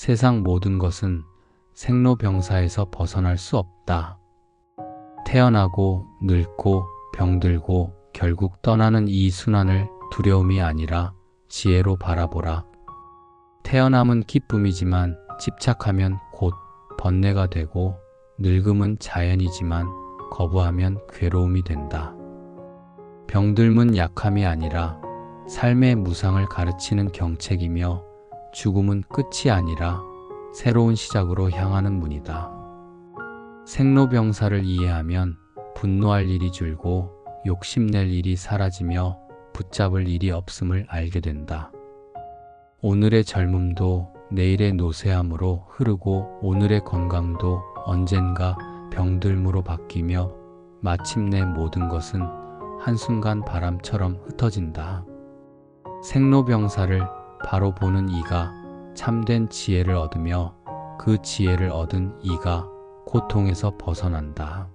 세상 모든 것은 생로병사에서 벗어날 수 없다. 태어나고 늙고 병들고 결국 떠나는 이 순환을 두려움이 아니라 지혜로 바라보라. 태어남은 기쁨이지만 집착하면 곧 번뇌가 되고 늙음은 자연이지만 거부하면 괴로움이 된다. 병들문 약함이 아니라 삶의 무상을 가르치는 경책이며 죽음은 끝이 아니라 새로운 시작으로 향하는 문이다. 생로병사를 이해하면 분노할 일이 줄고 욕심낼 일이 사라지며 붙잡을 일이 없음을 알게 된다. 오늘의 젊음도 내일의 노쇠함으로 흐르고 오늘의 건강도 언젠가 병들므로 바뀌며 마침내 모든 것은 한순간 바람처럼 흩어진다. 생로병사를 바로 보는 이가 참된 지혜를 얻으며 그 지혜를 얻은 이가 고통에서 벗어난다.